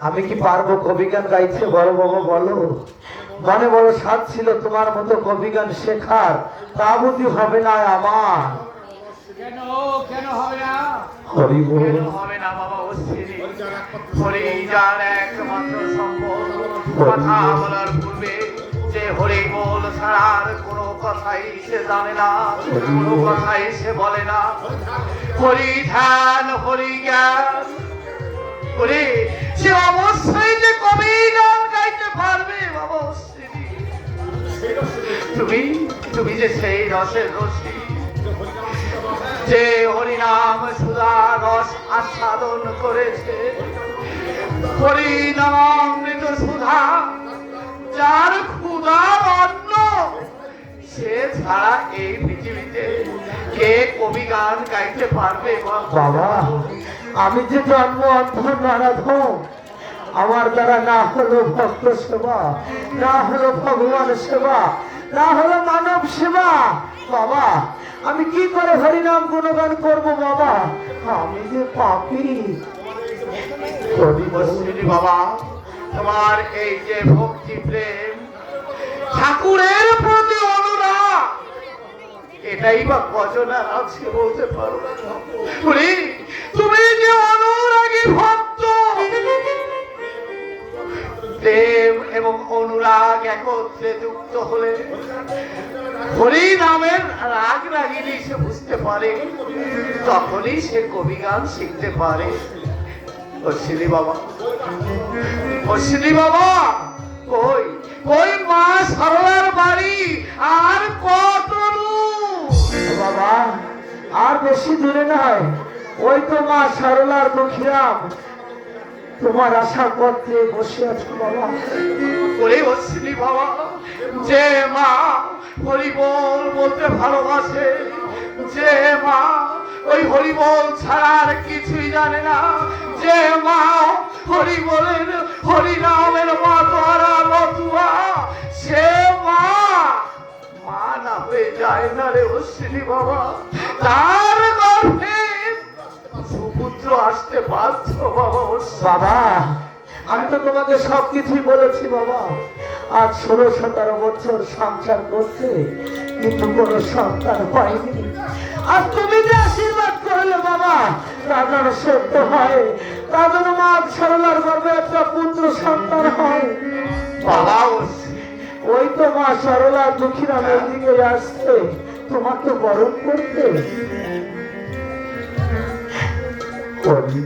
আমি কি পারব কবি গান গাইতে? বড় বাবা বলো। মনে বড় স্বাদ ছিল তোমার মতো কবি গান শেখার। তা বুঝি হবে না আমার। কেন কেন হবে না? হরি বল। হবে না বাবা হরি যার একমাত্র সম্পদ। কথা বলার পূর্বে যে হরি বল ছাড়ার কোনো কথাই সে জানে না কোনো কথাই সে বলে না। হরি ধ্যান হরি জ্ঞান তুমি যে সেই রসের রসী যে হরিনাম সুধা রস আস্বাদন করেছে, হরিনামামৃত সুধা, যার ক্ষুধার অন্ন, সে ছাড়া এই পৃথিবীতে কে কবি গান গাইতে পারবে? বাবা, আমি যে জন্ম অন্ধ নারাধম আমার দ্বারা না হলো ভক্ত সেবা, না হলো ভগবান সেবা না হলো মানব সেবা। বাবা, আমি কি করে হরিনাম গুণগান করব বাবা? আমি যে পাপি। বাবা, তোমার এই যে ভক্তি প্রেম, ঠাকুরের প্রতি অনুরাগ, এটাই বা কজনা আছে বলতে পারো তুমি একত্রে যুক্ত হলে হরি নামের রাগ রাগিনী সে বুঝতে পারে, তখনই সে কবি গান শিখতে পারে অশ্বিনী বাবা অশ্বিনী বাবা, কই কই মা সরলার বাড়ি, আর কত? বাবা, আর বেশি দূরে নয়, ওই তো মা সরলার দুঃখিরাম তোমার আশা করতে বসে আছো বাবা। ওরে অশ্বিনী বাবা। যে মা হরিবল বলতে ভালোবাসে, যে মা ওই হরিবল ছাড়া আর কিছুই জানে না, যে মা হরিবলের, হরিনামের মাতোয়ারা মতুয়া, সে মা মা না হয়ে যায় না রে অশ্বিনী বাবা। তার গর্ভে আসতে বাধ্য বাবা বাবা। আমি তো তোমাকে সব কিছুই বলেছি বাবা। আজ ষোলো সতেরো বছর সংসার করছে কিন্তু কোনো সন্তান হয়নি। আর তুমি যে আশীর্বাদ করলে বাবা তা যেন সত্য হয় তা যেন মা সরলার গর্বে একটা পুত্র সন্তান হয়। বাবা। ওই তো মা সরলা দুঃখীরামের দিকে আসছে তোমাকে বরণ করতে। হরি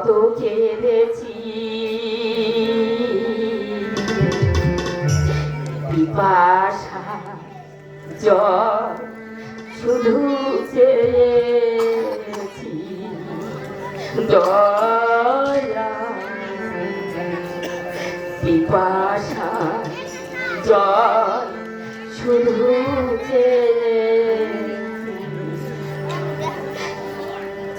কত কেঁদেছি। পিপাসা জল শুধু চেয়েছি। দয়া পিপাসা জল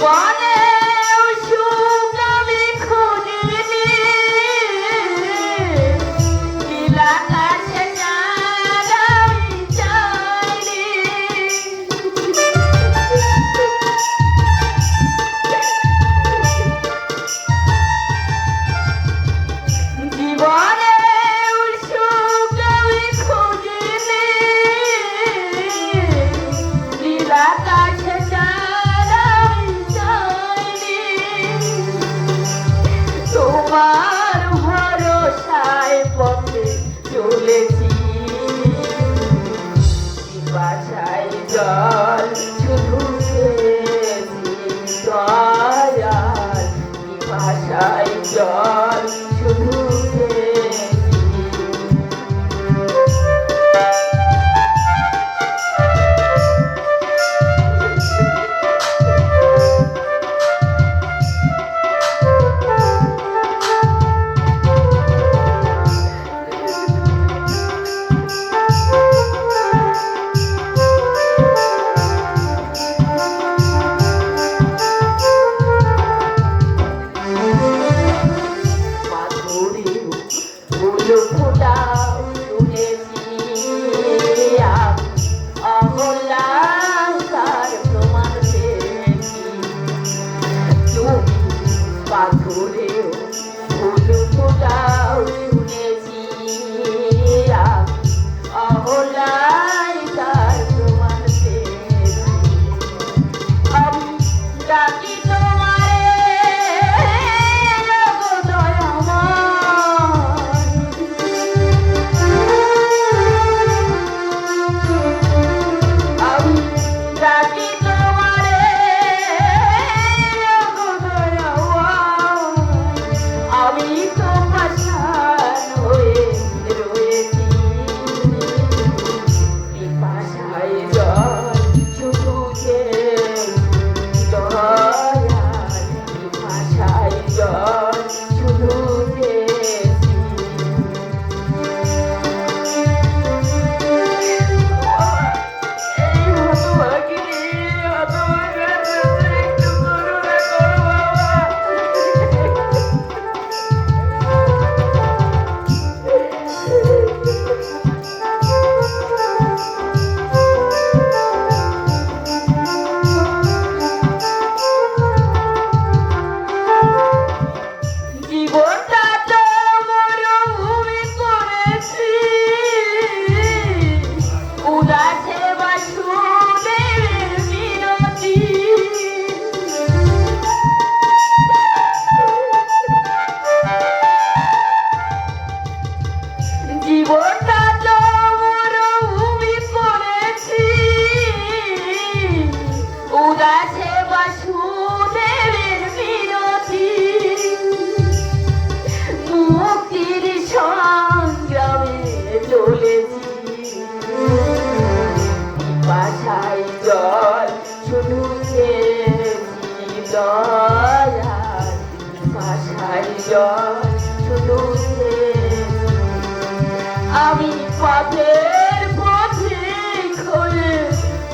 One.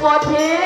পথের পথে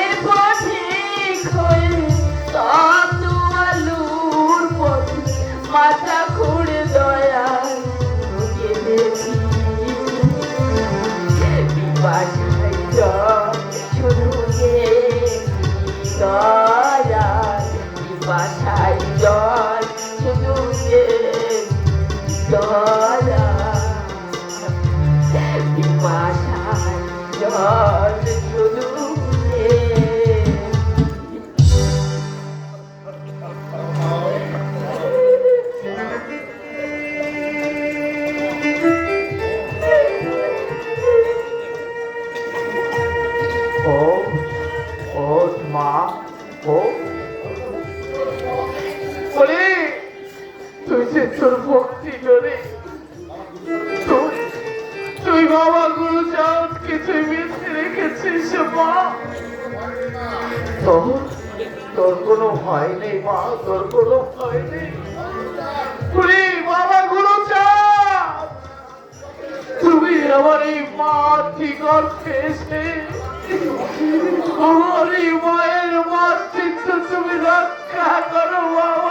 ও ও, মা, ও। বলি, তুই যে তোর ভক্তি করে, তুই তুই বাবা গুরু চাঁদকে তুই বেঁচে রেখেছিস, মা। তোর কোনো ভয় নেই, মা, তোর কোনো ভয় নেই। বলি, বাবা গুরু চাঁদ তুমি আমার এই মা ঠিক অর্থে এসে আমার মায়ের মাতৃত্ব তুমি রক্ষা করো বাবা।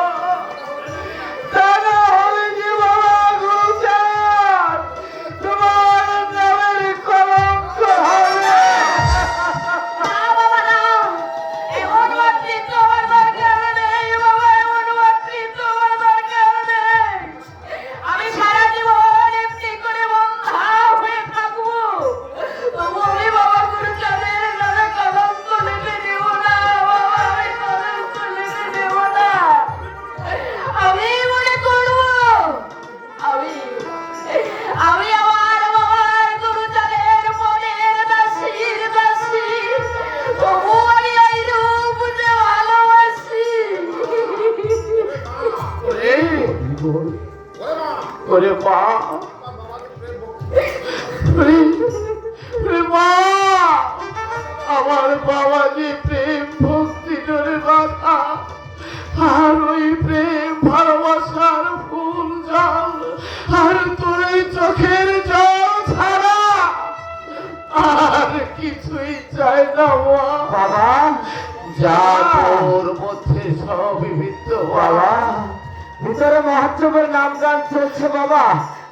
মহাত্রবের নাম গান চলছে বাবা।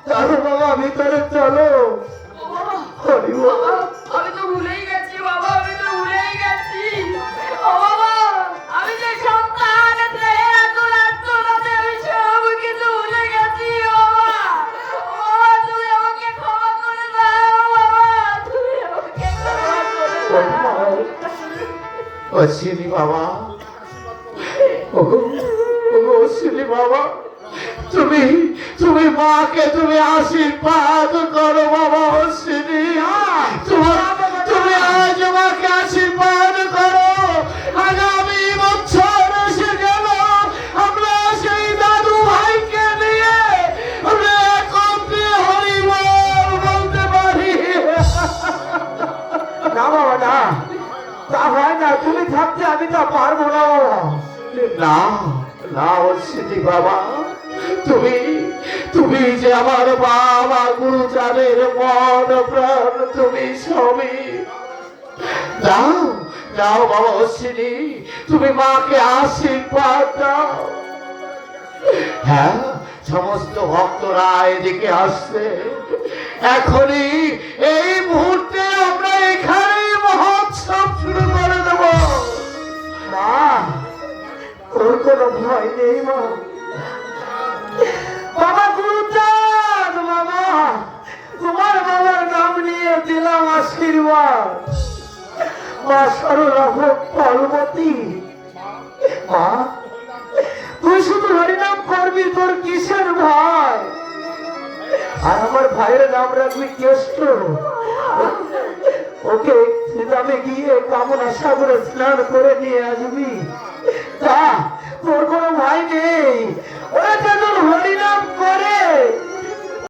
চলো বাবা ভিতরে চলো। বাবা, তুমি তুমি যে আমার বাবা গুরুচারের মন প্রাণ, তুমি সবই যাও যাও বাবা অশ্বিনী, তুমি মাকে আশীর্বাদ দাও। হ্যাঁ সমস্ত ভক্তরা এদিকে আসছে। এখনই এই মুহূর্তে আমরা এখানে মহোৎসব শুরু করে দেবো। মা তোর কোনো ভয় নেই মা। বাবা গুরুচাঁদ, বাবা। তোমার বাবার নাম নিয়ে দিলাম আশীর্বাদ। মা সরলা ফলবতী মা, তুই শুধু হরিনাম করবি নাম ওকে সিদামে গিয়ে কামনা সাগরে স্নান করে নিয়ে আসবি। তা তোর কোনো ভাই নেই। ওরা যেন হরিনাম করে।